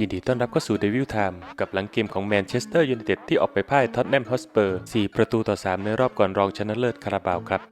ยินดีต้อนรับเข้าสู่ Devil Time กับหลังเกมของแมนเชสเตอร์ยูไนเต็ดที่ออกไปพ่ายท็อตแนมฮอสเปอร์ 4 ประตูต่อ 3 ในรอบก่อนรองชนะเลิศคาราบาวครับ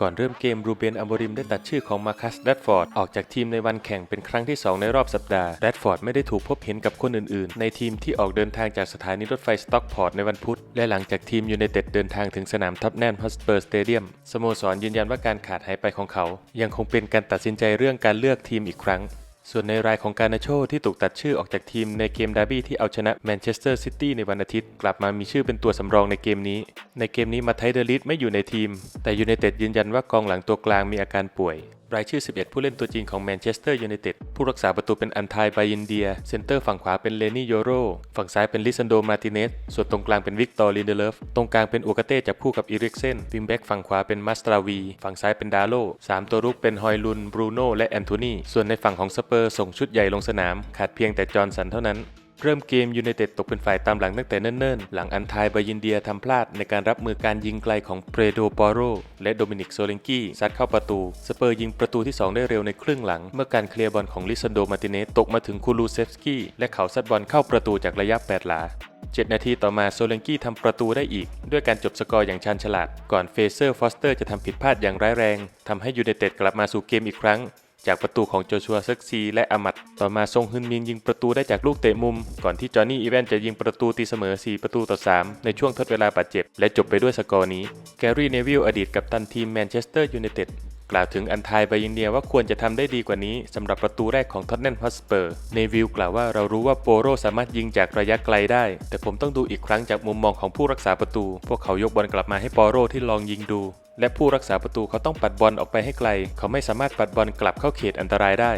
ก่อนเริ่มเกมรูเบนอัมบริมได้ตัดชื่อของมาคัสแรดฟอร์ดออกจากทีมในวันแข่งเป็นครั้งที่ 2 ในรอบสัปดาห์แรดฟอร์ดไม่ได้ถูกพบเห็นกับคนอื่นๆ ในทีมที่ออกเดินทางจากสถานีรถไฟสต็อกพอร์ตในวันพุธ และหลังจากทีมยูไนเต็ดเดินทางถึงสนามท็อตแนมฮอสเปอร์สเตเดียมสโมสรยืนยันว่าการขาดหายไปของเขา ยังคงเป็นการตัดสินใจเรื่องการเลือกทีมอีกครั้ง ส่วนในรายของการนาโชที่ถูกตัดชื่อออกจากทีมในเกมดาร์บี้ที่เอาชนะแมนเชสเตอร์ซิตี้ในวันอาทิตย์ กลับมามีชื่อเป็นตัวสำรองในเกมนี้ ในเกมนี้มาไทเดลิสไม่อยู่ในทีม แต่ยูไนเต็ดยืนยันว่ากองหลังตัวกลางมีอาการป่วย รายชื่อ 11 ผู้เล่นตัวจริงของแมนเชสเตอร์ยูไนเต็ดผู้รักษาประตูเป็นอันไทบายินเดีย เซนเตอร์ฝั่งขวาเป็นเลนี่โยโร ฝั่งซ้ายเป็นลิซันโดมาร์ติเนส ส่วนตรงกลางเป็นวิกตอร์ลินเดเลฟ ตรงกลางเป็นอูกาเต้จับคู่กับอีริกเซนวิงแบ็กฝั่งขวาเป็นมัสตราวี ฝั่งซ้ายเป็นดาโลสามตัวรุกเป็นฮอยลุนบรูโน่และแอนโทนี ส่วนในฝั่งของสเปอร์ส่งชุดใหญ่ลงสนาม ขาดเพียงแต่จอร์นสันเท่านั้น เริ่มเกมยูไนเต็ดตกเป็นฝ่ายตามหลังตั้งแต่เนิ่นๆ หลังอันทายบายินเดียทำพลาดในการรับมือการยิงไกลของเปโดปอโรและโดมินิกโซเลนกี้ซัดเข้าประตู สเปอร์ยิงประตูที่ 2 ได้เร็วในครึ่งหลัง เมื่อการเคลียร์บอลของลิซันโดมาร์ติเนสตกมาถึงคูลูเซฟสกี้และเขาซัดบอลเข้าประตูจากระยะ 8 หลา 7 นาทีต่อมาโซเลนกี้ทำประตูได้อีก ด้วยการจบสกอร์อย่างชาญฉลาด ก่อนเฟเซอร์ฟอสเตอร์จะทำผิดพลาดอย่างร้ายแรงทำให้ยูไนเต็ดกลับมาสู่เกมอีกครั้ง จากประตูของโจชัวเซ็กซีและอามัดต่อมาทรงฮึนมินยิงประตูได้จากลูกเตะมุม ก่อนที่จอห์นนี่อีแวนจะยิงประตูตีเสมอ 4 ประตูต่อ 3 ในช่วงทดเวลาบาดเจ็บ และจบไปด้วยสกอร์นี้ แกรี่เนวิลอดีตกัปตันทีมแมนเชสเตอร์ยูไนเต็ด กล่าวถึงอันทายบายินเดียว่าควรจะทำได้ดีกว่านี้สำหรับประตูแรกของท็อตแนมฮอสเปอร์เนวิลกล่าวว่าเรารู้ว่าโปโรสามารถยิงจากระยะไกลได้ แต่ผมต้องดูอีกครั้งจากมุมมองของผู้รักษาประตู พวกเขายกบอลกลับมาให้ปอโรที่ลองยิงดู และผู้รักษาประตูเขาต้องปัดบอลออกไปให้ไกล เขาไม่สามารถปัดบอลกลับเข้าเขตอันตรายได้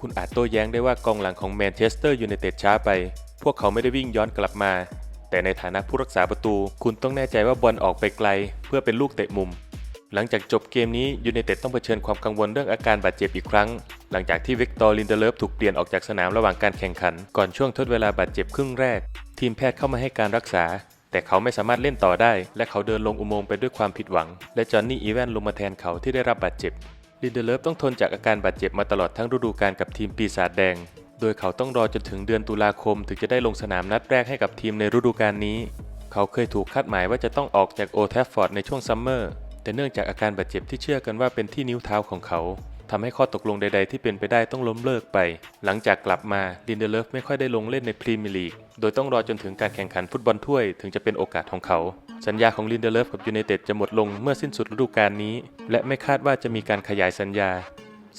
คุณอาจโต้แย้งได้ว่ากองหลังของแมนเชสเตอร์ยูไนเต็ดช้าไป พวกเขาไม่ได้วิ่งย้อนกลับมา แต่ในฐานะผู้รักษาประตู คุณต้องแน่ใจว่าบอลออกไปไกล เพื่อเป็นลูกเตะมุม หลังจากจบเกมนี้ยูไนเต็ดต้องเผชิญความกังวลเรื่องอาการบาดเจ็บอีกครั้ง หลังจากที่วิกตอร์ลินเดเลฟถูกเปลี่ยนออกจากสนามระหว่างการแข่งขัน ก่อนช่วงทดเวลาบาดเจ็บครึ่งแรก ทีมแพทย์เข้ามาให้การรักษา แต่เขาไม่สามารถเล่นต่อได้ และเขาเดินลงอุโมงค์ไปด้วยความผิดหวัง และจอห์นนี่อีแวนลงมาแทนเขาที่ได้รับบาดเจ็บลินเดเลฟต้องทนจากอาการบาดเจ็บมาตลอดทั้งฤดูกาลกับทีมปีศาจแดง โดยเขาต้องรอจนถึงเดือนตุลาคมถึงจะได้ลงสนามนัดแรกให้กับทีมในฤดูกาลนี้ เขาเคยถูกคาดหมายว่าจะต้องออกจากโอแทฟฟอร์ดในช่วงซัมเมอร์ แต่เนื่องจากอาการบาดเจ็บที่เชื่อกันว่าเป็นที่นิ้วเท้าของเขาทำให้ข้อตกลงใด ๆ ที่เป็นไปได้ต้องล้มเลิกไป หลังจากกลับมาลินเดเลฟไม่ค่อยได้ลงเล่นในพรีเมียร์ลีก โดยต้องรอจนถึงการแข่งขันฟุตบอลถ้วยถึงจะเป็นโอกาสของเขา สัญญาของลินเดเลฟกับยูไนเต็ดจะหมดลงเมื่อสิ้นสุดฤดูกาลนี้ และไม่คาดว่าจะมีการขยายสัญญา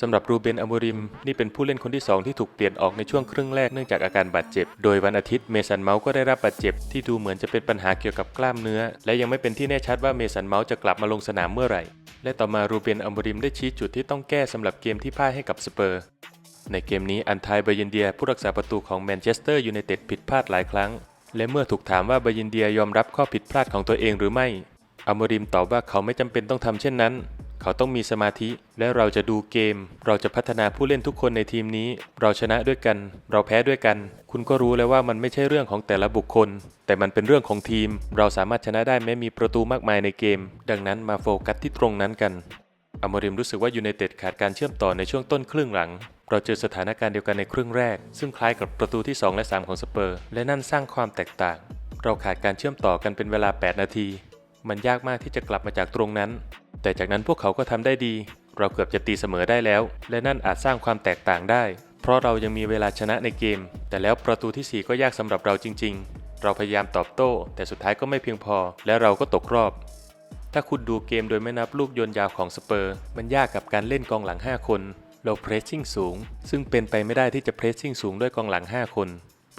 สำหรับรูเบนอโมริม นี่เป็นผู้เล่นคนที่ 2 ที่ถูกเปลี่ยนออกในช่วงครึ่งแรกเนื่องจากอาการบาดเจ็บ โดยวันอาทิตย์เมสันเมาส์ก็ได้รับบาดเจ็บที่ดูเหมือนจะเป็นปัญหาเกี่ยวกับกล้ามเนื้อ และยังไม่เป็นที่แน่ชัดว่าเมสันเมาส์จะกลับมาลงสนามเมื่อไหร่ และต่อมารูเบนอโมริมได้ชี้จุดที่ต้องแก้สำหรับเกมที่พ่ายให้กับสเปอร์ในเกมนี้อันไทเบยินเดีย ผู้รักษาประตูของแมนเชสเตอร์ยูไนเต็ดผิดพลาดหลายครั้ง และเมื่อถูกถามว่าเบยินเดียยอมรับข้อผิดพลาดของตัวเองหรือไม่อมริมตอบว่าเขาไม่จำเป็นต้องทำเช่นนั้น เขาต้องมีสมาธิ และเราจะดูเกม เราจะพัฒนาผู้เล่นทุกคนในทีมนี้ เราชนะด้วยกัน เราแพ้ด้วยกัน คุณก็รู้แล้วว่ามันไม่ใช่เรื่องของแต่ละบุคคล แต่มันเป็นเรื่องของทีม เราสามารถชนะได้แม้มีประตูมากมายในเกม ดังนั้นมาโฟกัสที่ตรงนั้นกันอมริมรู้สึกว่ายูไนเต็ดขาดการเชื่อมต่อในช่วงต้นครึ่งหลัง เราเจอสถานการณ์เดียวกันในครึ่งแรก ซึ่งคล้ายกับประตูที่ 2 และ 3 ของสเปอร์ และนั่นสร้างความแตกต่าง เราขาดการเชื่อมต่อกันเป็นเวลา 8 นาที มันยากมากที่จะกลับมาจากตรงนั้น แต่จากนั้นพวกเขาก็ทำได้ดี เราเกือบจะตีเสมอได้แล้ว และนั่นอาจสร้างความแตกต่างได้ เพราะเรายังมีเวลาชนะในเกม แต่แล้วประตูทีสี่4 ก็ยากสำหรับเราจริง ๆ เราพยายามตอบโต้ แต่สุดท้ายก็ไม่เพียงพอ และเราก็ตกรอบ ถ้าคุณดูเกมโดยไม่นับลูกโยนยาวของสเปอร์ มันยากกับการเล่นกองหลัง 5 คน เราเพรสซิ่งสูง ซึ่งเป็นไปไม่ได้ที่จะเพรสซิ่งสูงด้วยกองหลัง 5 คน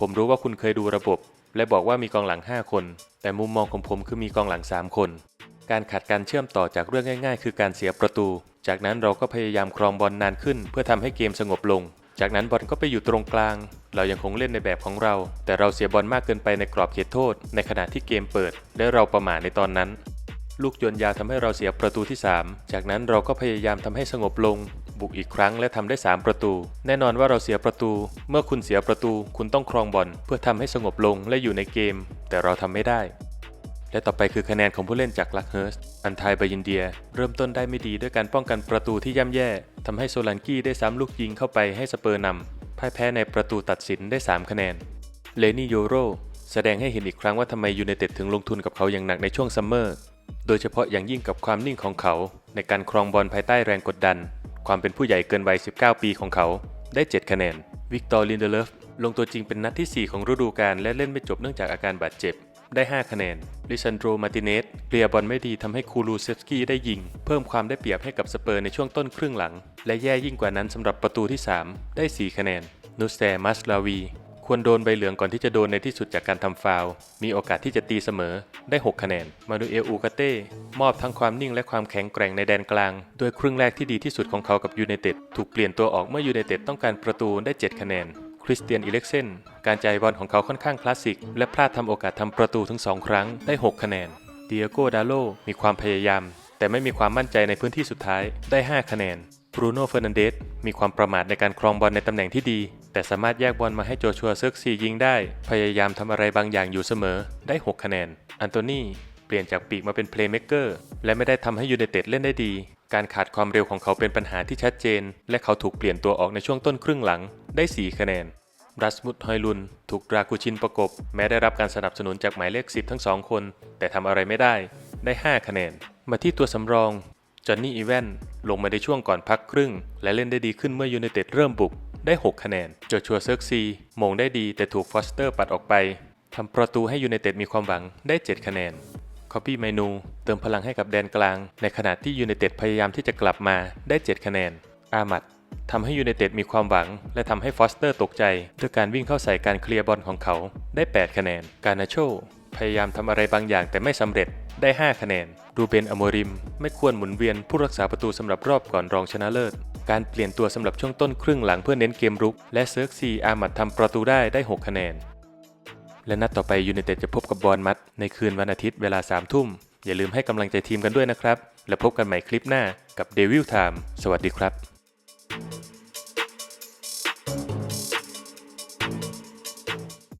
ผมรู้ว่าคุณเคยดูระบบ และบอกว่ามีกองหลัง 5 คน แต่มุมมองของผมคือมีกองหลัง 3 คน การขาดการเชื่อมต่อจากเรื่องง่ายๆ คือการเสียประตู จากนั้นเราก็พยายามครองบอลนานขึ้น เพื่อทำให้เกมสงบลง จากนั้นบอลก็ไปอยู่ตรงกลาง เรายังคงเล่นในแบบของเรา แต่เราเสียบอลมากเกินไปในกรอบเขตโทษ ในขณะที่เกมเปิด และเราประมาทในตอนนั้น ลูกโยนยาวทำให้เราเสียประตูที่ 3 จากนั้นเราก็พยายามทำให้สงบลง บุกอีกครั้งและทำได้ 3 ประตู แน่นอนว่าเราเสียประตู เมื่อคุณเสียประตู คุณต้องครองบอลเพื่อทำให้สงบลงและอยู่ในเกม แต่เราทำไม่ได้ และต่อไปคือคะแนนของผู้เล่นจากลักเฮิร์สอันไทยบายินเดีย เริ่มต้นได้ไม่ดีด้วยการป้องกันประตูที่ย่ำแย่ทำให้โซลันกี้ได้ซ้ำลูกยิงเข้าไปให้สเปอร์นำพ่ายแพ้ในประตูตัดสินได้ 3 คะแนน เลนี่โยโรแสดงให้เห็นอีกครั้งว่าทำไมยูไนเต็ดถึงลงทุนกับเขาอย่างหนักในช่วงซัมเมอร์ โดยเฉพาะอย่างยิ่งกับความนิ่งของเขา ในการครองบอลภายใต้แรงกดดัน ความเป็นผู้ใหญ่เกินวัย 19 ปีของเขาได้ 7 คะแนน วิกตอร์ลินเดเลฟลงตัวจริงเป็นนัดที่ 4 ของฤดูกาลและเล่นไม่จบเนื่องจากอาการบาดเจ็บ ได้ 5 คะแนนลิซันโดรมาติเนสเคลียร์บอลไม่ดีทำให้คูลูเซฟสกี้ได้ยิง เพิ่มความได้เปรียบให้กับสเปอร์ในช่วงต้นครึ่งหลัง และแย่ยิ่งกว่านั้นสำหรับประตูที่ 3 ได้ 4 คะแนน นูสแตมัสลาวี ควรโดนใบเหลืองก่อนที่จะโดนในที่สุดจากการทำฟาว มีโอกาสที่จะตีเสมอได้ 6 คะแนน มานูเอลอูกาเต้ มอบทั้งความนิ่งและความแข็งแกร่งในแดนกลาง โดยครึ่งแรกที่ดีที่สุดของเขากับยูไนเต็ดถูกเปลี่ยนตัวออกเมื่อยูไนเต็ดต้องการประตูได้ 7 คะแนน คริสเตียนอิเล็กเซนการจ่ายบอลของเขาค่อนข้างคลาสสิก และพลาดทำโอกาสทำประตูถึง 2 ครั้งได้ 6 คะแนนเดียโกดาโลมีความพยายาม แต่ไม่มีความมั่นใจในพื้นที่สุดท้ายได้ 5 คะแนนบรูโน่เฟอร์นันเดสมีความประมาทในการครองบอลในตำแหน่งที่ดี แต่สามารถแยกบอลมาให้โจชัวเซิร์กซียิงได้ พยายามทำอะไรบางอย่างอยู่เสมอได้ 6 คะแนน อันโตนีเปลี่ยนจากปีกมาเป็นเพลย์เม k เกอร์และไม่ได้ทำให้ยูไนเต็ดเล่นได้ดี การขาดความเร็วของเขาเป็นปัญหาที่ชัดเจน และเขาถูกเปลี่ยนตัวออกในช่วงต้นครึ่งหลังได้ 4 คะแนน รัสมุดฮอยลุน ถูกดรากูชินประกบ แม้ได้รับการสนับสนุนจากหมายเลข 10 ทั้งสองคน แต่ทำอะไรไม่ได้ ได้ 5 คะแนน มาที่ตัวสำรอง จอห์นนี่อีแวนลงมาในช่วงก่อนพักครึ่ง และเล่นได้ดีขึ้นเมื่อยูไนเต็ดเริ่มบุก ได้ 6 คะแนนโจชัวเซิร์กซีมงได้ดีแต่ถูกฟอสเตอร์ปัดออกไปทำประตูให้ยูไนเต็ดมีความหวังได้ 7 คะแนน คอปปี้ไมนูเติมพลังให้กับแดนกลาง ในขณะที่ยูไนเต็ดพยายามที่จะกลับมาได้ 7 คะแนน อามัดทำให้ยูไนเต็ดมีความหวัง และทำให้ฟอสเตอร์ตกใจ ด้วยการวิ่งเข้าใส่การเคลียร์บอลของเขาได้ 8 คะแนน การนาโชพยายามทำอะไรบางอย่างแต่ไม่สำเร็จได้ 5 คะแนน รูเบนอโมริม ไม่ควรหมุนเวียนผู้รักษาประตูสำหรับรอบก่อนรองชนะเลิศ การเปลี่ยนตัวสำหรับช่วงต้นครึ่งหลังเพื่อเน้นเกมรุก และเซิร์กซีอามัดทำประตูได้ได้ 6 คะแนน และนัดต่อไปยูไนเต็ดจะพบกับบอลมัดในคืนวันอาทิตย์เวลา3ทุ่ม อย่าลืมให้กำลังใจทีมกันด้วยนะครับ และพบกันใหม่คลิปหน้ากับเดวิลไทม์สวัสดีครับ